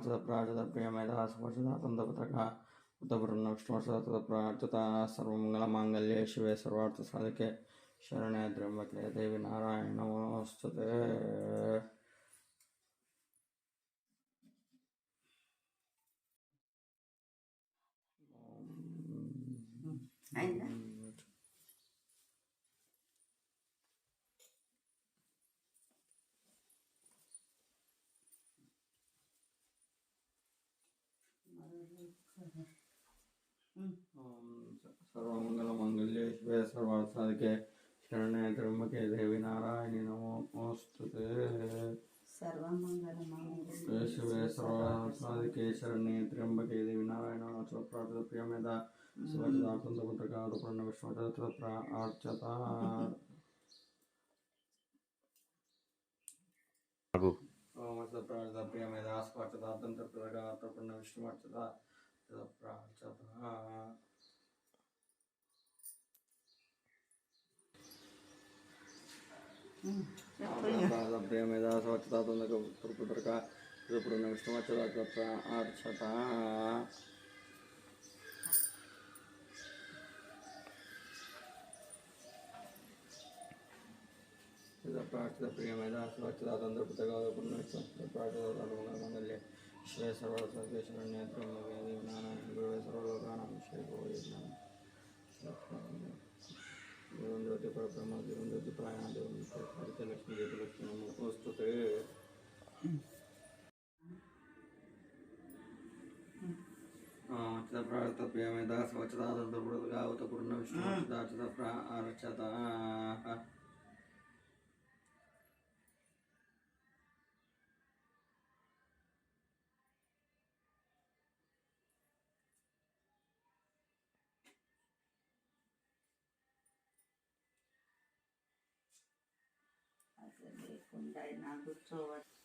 ಅತದ ಪ್ರಾಜದ ಪ್ರಿಯಮೇಧ ಸ್ಪರ್ಶದ ತಂದಪತಕ ಉತ್ತಪುರನ್ನ ವಿಷ್ಣುವರ್ಷದ ಪ್ರಾರ್ಥತ ಸರ್ವಮಂಗಳ ಸರ್ವಮಂಗಲಮಾಂಗಲ್ಯೇ ಶಿವೇ ಸರ್ವಾರ್ಥ ಸಾಧಕೆ. ಶರಣೆ ದ್ರಂಬಕೆ ದೇವಿ ನಾರಾಯಣ ನಮೋಸ್ತುತೆ ಆಯ್ತಾ? ಸರ್ವಮಂಗಲಮಂಗಲ್ಯೆ ಶಿವೆ ಸರ್ವಾರ್ಥಾದಕ್ಕೆ ಶರಣೆ ತ್ರ್ಯಂಬಕೆ ದೇವಿ ನಾರಾಯಣಿ ನಮೋಸ್ತುತೆ ಶಿವೆ ಸರ್ವಾರ್ಥಾದಕ್ಕೆ ಶರಣೆ ತ್ರ್ಯಂಬಕೆ ದೇವಿ ನಾರಾಯಣ ಪ್ರಾರ್ಥದ ಪ್ರಿಯಮೇದ ಶಿವಜಾಕುಂದ ಪುತ್ರಕ ರೂಪಣ್ಣ ವಿಶ್ವದ ప్రార్చత ఓమస్త ప్రార్థన ప్రియమేద స్పర్శతార్థంతర్పణ విష్ణువర్చత ప్రార్చత ప్రార్థన ప్రియమేద స్వచ్ఛతార్థంతర్పుత్రక పుత్రక విష్ణువర్చత ప్రార్థన ప్రియమైన స్వచ్ఛత పుస్తకాలు ప్రార్థన శ్రీ సర్వసర్వేశ్వర నేత్రం సర్వ గురువే సర్వలోకానం శ్రీ దేవుని జ్యోతి పరబ్రహ్మ దేవుని జ్యోతి ప్రాణ దేవుని హరిత లక్ష్మీ జ్యోతి లక్ష్మీ వస్తుతే ప్రార్థన ప్రియమైన స్వచ్ఛతాతంత్ర పుస్తకాలు పూర్ణ విష్ణు ప్రార్చత లేకుండా అయినా కూర్చోవచ్చు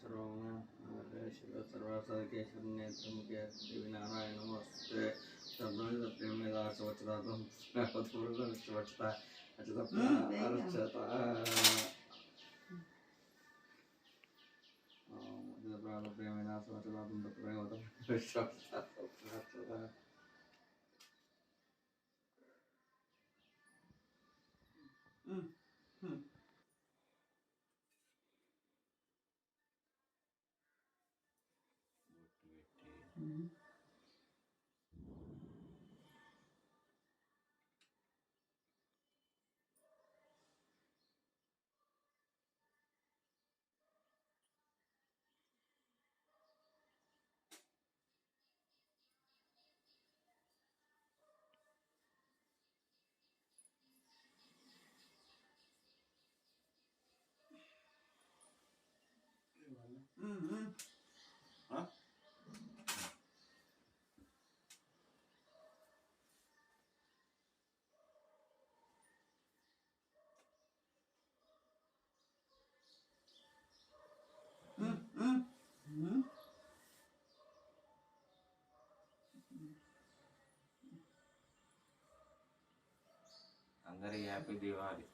सर्वसर्वासर्वकेशन्यत्रमुख्यनारायण नमस्ते सर्वप्रेमदासवचदातं पूर्ववचता अचतप्राणप्रेमेनासवचदातं तत्रैव 嗯。嗯。嗯。అందరికి హ్యాపీ దివాళీ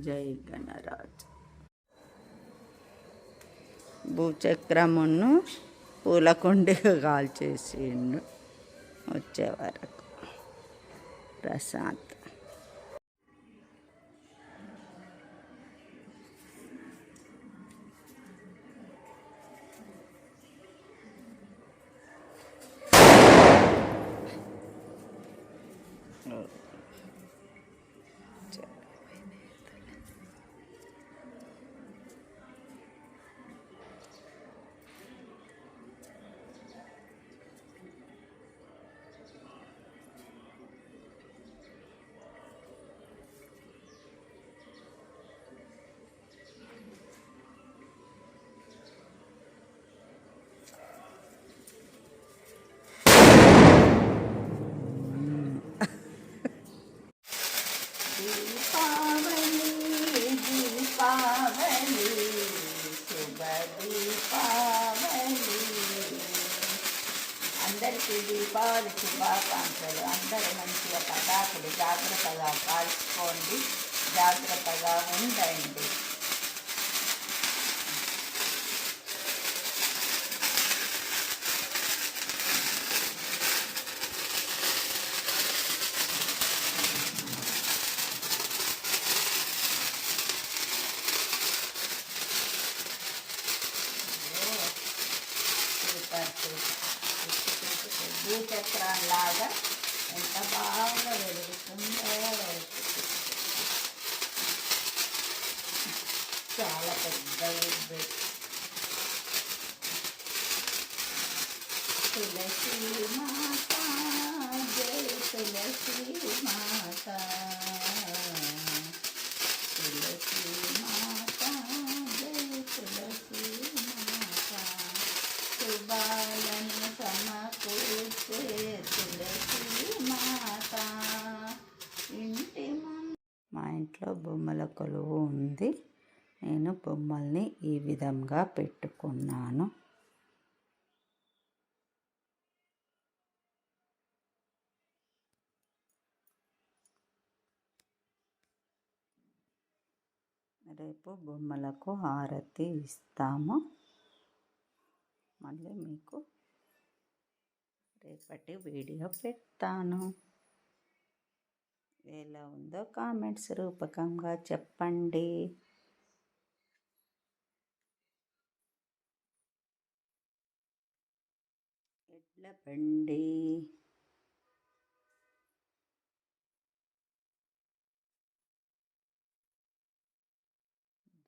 జై గణరాజ్. భూచక్రమును పూలకుండిగా కాల్చేసిండు వచ్చే వరకు. ప్రశాంత్. దీపావళి శుభ దీపావళి అందరికీ దీపావళి శుభాకాంక్షలు. అందరూ మంచిగా పటాకులు జాగ్రత్తగా కాల్చుకోండి. జాగ్రత్తగా ఉండండి. భూచక్రం లాగా ఎంత బాగా వెలుగుతుందో చాలా పెద్ద తులసి మాత జై తులసి మాత. తులసి మాత జై తులసి మాత శుభాలను సమకూర్చే తులసి మాత ఇంటి మా ఇంట్లో బొమ్మల కొలువు ఉంది. నేను బొమ్మల్ని ఈ విధంగా పెట్టుకున్నాను. రేపు బొమ్మలకు హారతి ఇస్తాము. మళ్ళీ మీకు రేపటి వీడియో పెడతాను. ఎలా ఉందో కామెంట్స్ రూపకంగా చెప్పండి. ఎడ్ల బండి.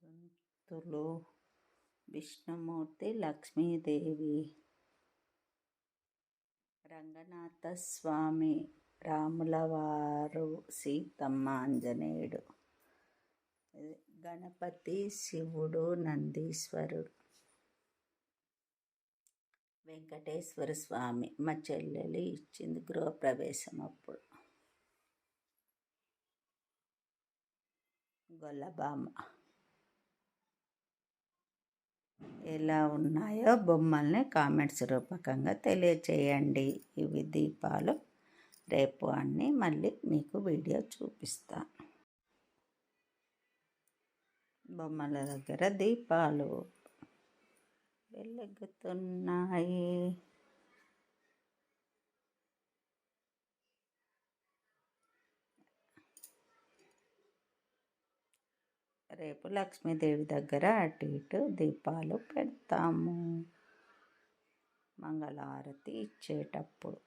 దంతులు విష్ణుమూర్తి లక్ష్మీదేవి రంగనాథ స్వామి రాములవారు సీతమ్మ ఆంజనేయుడు గణపతి శివుడు నందీశ్వరుడు. వెంకటేశ్వర స్వామి మా చెల్లెలు ఇచ్చింది గృహప్రవేశం అప్పుడు. గొల్లబామ ఎలా ఉన్నాయో బొమ్మల్ని కామెంట్స్ రూపకంగా తెలియచేయండి. ఇవి దీపాలు. రేపు అన్నీ మళ్ళీ మీకు వీడియో చూపిస్తాను బొమ్మల దగ్గర దీపాలు వెలుగుతున్నాయి. రేపు లక్ష్మీదేవి దగ్గర అటు ఇటు దీపాలు పెడతాము. మంగళహారతి ఇచ్చేటప్పుడు.